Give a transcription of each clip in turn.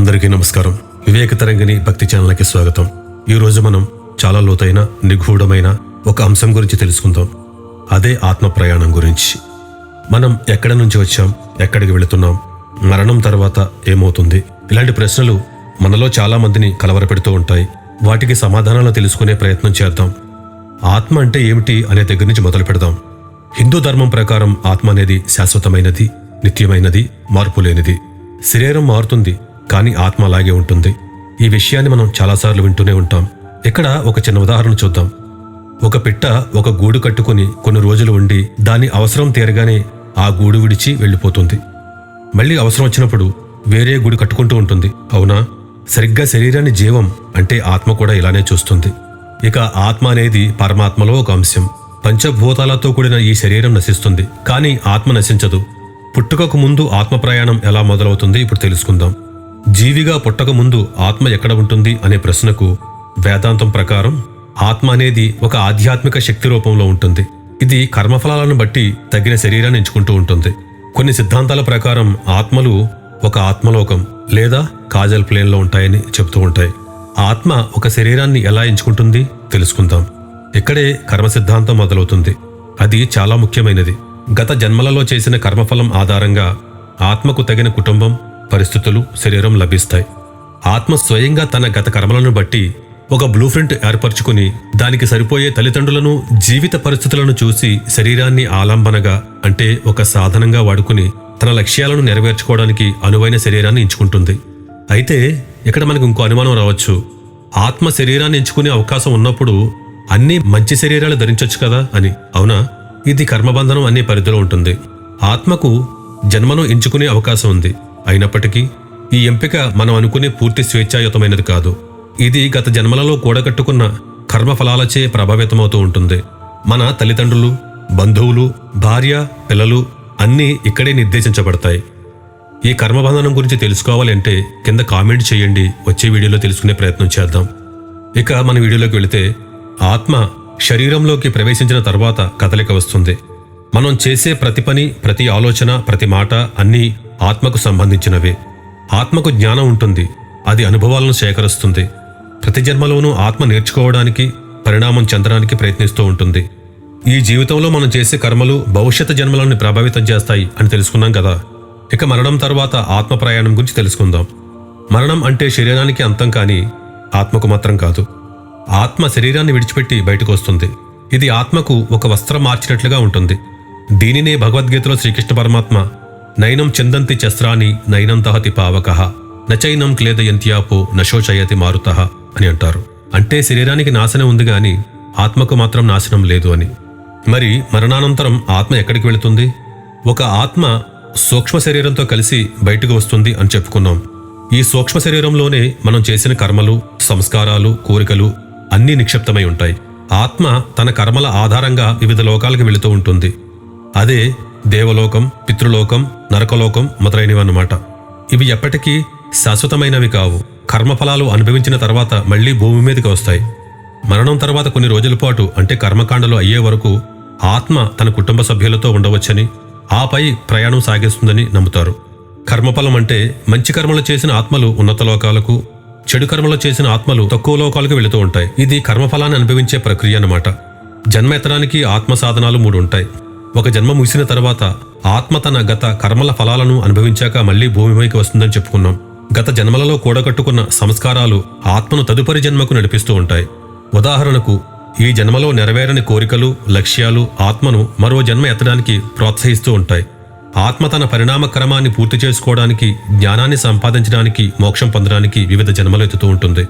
అందరికీ నమస్కారం. వివేక తరంగిణి భక్తి ఛానల్కి స్వాగతం. ఈ రోజు మనం చాలా లోతైన నిగూఢమైన ఒక అంశం గురించి తెలుసుకుందాం. అదే ఆత్మ ప్రయాణం గురించి. మనం ఎక్కడి నుంచి వచ్చాం ఎక్కడికి వెళుతున్నాం మరణం తర్వాత ఏమవుతుంది? ఇలాంటి ప్రశ్నలు మనలో చాలా మందిని కలవరపెడుతూ ఉంటాయి. వాటికి సమాధానాలు తెలుసుకునే ప్రయత్నం చేద్దాం. ఆత్మ అంటే ఏమిటి అనే దగ్గర నుంచి మొదలు పెడదాం. హిందూ ధర్మం ప్రకారం ఆత్మ అనేది శాశ్వతమైనది నిత్యమైనది మార్పు లేనిది శరీరం మారుతుంది కానీ ఆత్మ అలాగే ఉంటుంది. ఈ విషయాన్ని మనం చాలాసార్లు వింటూనే ఉంటాం. ఇక్కడ ఒక చిన్న ఉదాహరణ చూద్దాం. ఒక పిట్ట ఒక గూడు కట్టుకుని కొన్ని రోజులు ఉండి దాని అవసరం తీరగానే ఆ గూడు విడిచి వెళ్ళిపోతుంది. మళ్ళీ అవసరం వచ్చినప్పుడు వేరే గూడు కట్టుకుంటూ ఉంటుంది. అవునా? సరిగ్గా శరీరాన్ని జీవం అంటే ఆత్మ కూడా ఇలానే చూస్తుంది. ఇక ఆత్మ అనేది పరమాత్మలో ఒక అంశం. పంచభూతాలతో కూడిన ఈ శరీరం నశిస్తుంది. కానీ ఆత్మ నశించదు. పుట్టుకకు ముందు ఆత్మ ప్రయాణం ఎలా మొదలవుతుంది ఇప్పుడు తెలుసుకుందాం. జీవిగా పుట్టకముందు ఆత్మ ఎక్కడ ఉంటుంది అనే ప్రశ్నకు వేదాంతం ప్రకారం ఆత్మ అనేది ఒక ఆధ్యాత్మిక శక్తి రూపంలో ఉంటుంది. ఇది కర్మఫలాలను బట్టి తగిన శరీరాన్ని ఎంచుకుంటూ ఉంటుంది. కొన్ని సిద్ధాంతాల ప్రకారం ఆత్మలు ఒక ఆత్మలోకం లేదా కాజల్ ప్లేన్లో ఉంటాయని చెబుతూ ఉంటాయి. ఆత్మ ఒక శరీరాన్ని ఎలా ఎంచుకుంటుంది తెలుసుకుందాం. ఇక్కడే కర్మ సిద్ధాంతం మొదలవుతుంది. అది చాలా ముఖ్యమైనది. గత జన్మలలో చేసిన కర్మఫలం ఆధారంగా ఆత్మకు తగిన కుటుంబం పరిస్థితులు శరీరం లభిస్తాయి. ఆత్మ స్వయంగా తన గత కర్మలను బట్టి ఒక బ్లూ ప్రింట్ ఏర్పరచుకుని దానికి సరిపోయే తల్లిదండ్రులను జీవిత పరిస్థితులను చూసి శరీరాన్ని ఆలంబనగా అంటే ఒక సాధనంగా వాడుకుని తన లక్ష్యాలను నెరవేర్చుకోవడానికి అనువైన శరీరాన్ని ఎంచుకుంటుంది. అయితే ఇక్కడ మనకు ఇంకో అనుమానం రావచ్చు. ఆత్మ శరీరాన్ని ఎంచుకునే అవకాశం ఉన్నప్పుడు అన్ని మంచి శరీరాలు ధరించవచ్చు కదా అని. అవునా? ఇది కర్మబంధనం అనే పరిధిలో ఉంటుంది. ఆత్మకు జన్మను ఎంచుకునే అవకాశం ఉంది. అయినప్పటికీ ఈ ఎంపిక మనం అనుకునే పూర్తి స్వేచ్ఛాయుతమైనది కాదు. ఇది గత జన్మలలో కూడగట్టుకున్న కర్మఫలాలచే ప్రభావితమవుతూ ఉంటుంది. మన తల్లిదండ్రులు బంధువులు భార్య పిల్లలు అన్నీ ఇక్కడే నిర్దేశించబడతాయి. ఈ కర్మబంధనం గురించి తెలుసుకోవాలంటే కింద కామెంట్ చేయండి. వచ్చే వీడియోలో తెలుసుకునే ప్రయత్నం చేద్దాం. ఇక మన వీడియోలోకి వెళితే ఆత్మ శరీరంలోకి ప్రవేశించిన తర్వాత కదలిక వస్తుంది. మనం చేసే ప్రతి పని ప్రతి ఆలోచన ప్రతి మాట అన్నీ ఆత్మకు సంబంధించినవే. ఆత్మకు జ్ఞానం ఉంటుంది అది అనుభవాలను సేకరిస్తుంది. ప్రతి జన్మలోనూ ఆత్మ నేర్చుకోవడానికి పరిణామం చెందడానికి ప్రయత్నిస్తూ ఉంటుంది. ఈ జీవితంలో మనం చేసే కర్మలు భవిష్యత్ జన్మలను ప్రభావితం చేస్తాయి అని తెలుసుకున్నాం కదా. ఇక మరణం తర్వాత ఆత్మ ప్రయాణం గురించి తెలుసుకుందాం. మరణం అంటే శరీరానికి అంతం కానీ ఆత్మకు మాత్రం కాదు. ఆత్మ శరీరాన్ని విడిచిపెట్టి బయటకు వస్తుంది. ఇది ఆత్మకు ఒక వస్త్రం మార్చినట్లుగా ఉంటుంది. దీనినే భగవద్గీతలో శ్రీకృష్ణ పరమాత్మ నైనం చందంతి చస్రాని నైనం దహతి పావక నచైనం క్లేదయంత్యాపో నశోచయతి మారుత అని అంటారు. అంటే శరీరానికి నాశనం ఉంది గాని ఆత్మకు మాత్రం నాశనం లేదు అని. మరి మరణానంతరం ఆత్మ ఎక్కడికి వెళుతుంది? ఒక ఆత్మ సూక్ష్మ శరీరంతో కలిసి బయటకు వస్తుంది అని చెప్పుకున్నాం. ఈ సూక్ష్మ శరీరంలోనే మనం చేసిన కర్మలు సంస్కారాలు కోరికలు అన్నీ నిక్షిప్తమై ఉంటాయి. ఆత్మ తన కర్మల ఆధారంగా వివిధ లోకాలకు వెళుతూ ఉంటుంది. అదే దేవలోకం పితృలోకం నరకలోకం మొదలైనవి అన్నమాట ఇవి ఎప్పటికీ శాశ్వతమైనవి కావు. కర్మఫలాలు అనుభవించిన తర్వాత మళ్ళీ భూమి మీదకి వస్తాయి. మరణం తర్వాత కొన్ని రోజుల పాటు అంటే కర్మకాండలు అయ్యే వరకు ఆత్మ తన కుటుంబ సభ్యులతో ఉండవచ్చని ఆపై ప్రయాణం సాగిస్తుందని నమ్ముతారు. కర్మఫలం అంటే మంచి కర్మలు చేసిన ఆత్మలు ఉన్నత లోకాలకు చెడు కర్మలు చేసిన ఆత్మలు తక్కువ లోకాలకు వెళుతూ ఉంటాయి. ఇది కర్మఫలాన్ని అనుభవించే ప్రక్రియ అన్నమాట. జన్మ ఎత్తడానికి ఆత్మ సాధనాలు మూడు ఉంటాయి. ఒక జన్మ ముగిసిన తర్వాత ఆత్మ తన గత కర్మల ఫలాలను అనుభవించాక మళ్ళీ భూమిపైకి వస్తుందని చెప్పుకున్నాం. గత జన్మలలో కూడగట్టుకున్న సంస్కారాలు ఆత్మను తదుపరి జన్మకు నడిపిస్తూ ఉంటాయి. ఉదాహరణకు ఈ జన్మలో నెరవేరని కోరికలు లక్ష్యాలు ఆత్మను మరో జన్మ ఎత్తడానికి ప్రోత్సహిస్తూ ఉంటాయి. ఆత్మ తన పరిణామ క్రమాన్ని పూర్తి చేసుకోవడానికి జ్ఞానాన్ని సంపాదించడానికి మోక్షం పొందడానికి వివిధ జన్మలు ఎత్తుతూ ఉంటుంది.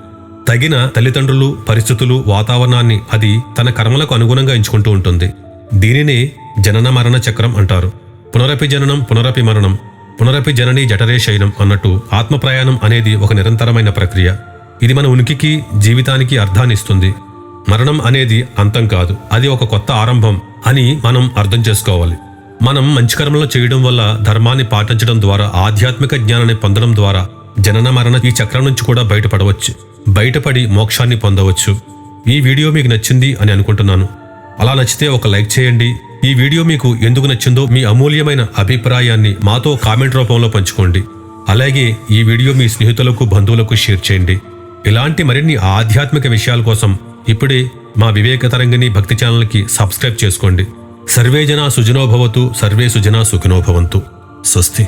తగిన తల్లిదండ్రులు పరిస్థితులు వాతావరణాన్ని అది తన కర్మలకు అనుగుణంగా ఎంచుకుంటూ ఉంటుంది. దీనినే జనన మరణ చక్రం అంటారు. పునరపి జననం పునరపి మరణం పునరపి జననీ జఠరే శయనం అన్నట్టు ఆత్మ ప్రయాణం అనేది ఒక నిరంతరమైన ప్రక్రియ. ఇది మన ఉనికికి జీవితానికి అర్థాన్నిస్తుంది మరణం అనేది అంతం కాదు. అది ఒక కొత్త ఆరంభం అని మనం అర్థం చేసుకోవాలి. మనం మంచి కర్మలు చేయడం వల్ల ధర్మాన్ని పాటించడం ద్వారా ఆధ్యాత్మిక జ్ఞానాన్ని పొందడం ద్వారా జనన మరణ ఈ చక్రం నుంచి కూడా బయటపడవచ్చు. బయటపడి మోక్షాన్ని పొందవచ్చు. ఈ వీడియో మీకు నచ్చింది అని అనుకుంటున్నాను. అలా నచ్చితే ఒక లైక్ చేయండి. ఈ వీడియో మీకు ఎందుకు నచ్చిందో మీ అమూల్యమైన అభిప్రాయాన్ని మాతో కామెంట్ రూపంలో పంచుకోండి. అలాగే ఈ వీడియో మీ స్నేహితులకు బంధువులకు షేర్ చేయండి. ఇలాంటి మరిన్ని ఆధ్యాత్మిక విషయాల కోసం ఇప్పుడే మా వివేక తరంగిణి భక్తి ఛానల్కి సబ్స్క్రైబ్ చేసుకోండి. సర్వే జనా సుజనోభవతు సర్వే సుజనా సుఖినోభవంతు. స్వస్తి.